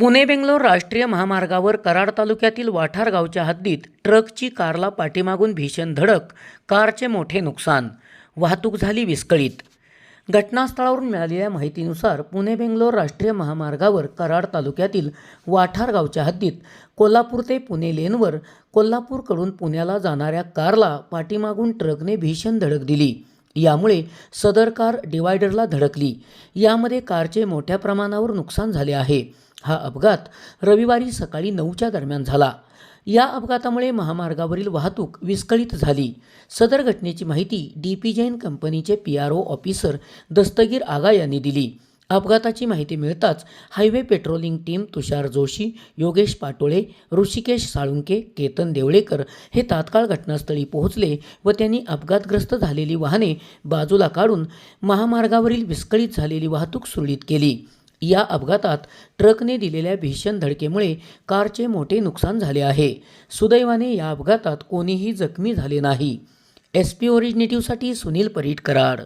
पुणे बेंगलोर राष्ट्रीय महामार्गावर कराड तालुक्यातील वाठार गावच्या हद्दीत ट्रकची कारला पाठीमागून भीषण धडक कारचे मोठे नुकसान वाहतूक झाली विस्कळीत. घटनास्थळावरून मिळालेल्या माहितीनुसार पुणे बेंगलोर राष्ट्रीय महामार्गावर कराड तालुक्यातील वाठार गावच्या हद्दीत कोल्हापूर ते पुणे लेनवर कोल्हापूरकडून पुण्याला जाणाऱ्या कारला पाठीमागून ट्रकने भीषण धडक दिली. यामुळे सदर कार डिवायडरला धडकली. यामध्ये कारचे मोठ्या प्रमाणावर नुकसान झाले आहे. हा अपघात रविवारी सकाळी नऊच्या दरम्यान झाला. या अपघातामुळे महामार्गावरील वाहतूक विस्कळीत झाली. सदर घटनेची माहिती डी पी जैन कंपनीचे P R O officer Dastagir Aga यांनी दिली. अपघाताची माहिती मिळताच highway patrolling team Tushar Joshi Yogesh Patole Hrishikesh Salunke Ketan Deolekar हे तात्काळ घटनास्थळी पोहोचले व त्यांनी अपघातग्रस्त झालेली वाहने बाजूला काढून महामार्गावरील विस्कळीत झालेली वाहतूक सुरळीत केली. या अपघातात ट्रकने दिलेल्या भीषण धडकेमुळे कारचे मोठे नुकसान झाले आहे. सुदैवाने या अपघातात कोणीही जखमी झाले नाही. एस पी ओरिजिनेटिव्हसाठी सुनील परीट कराड.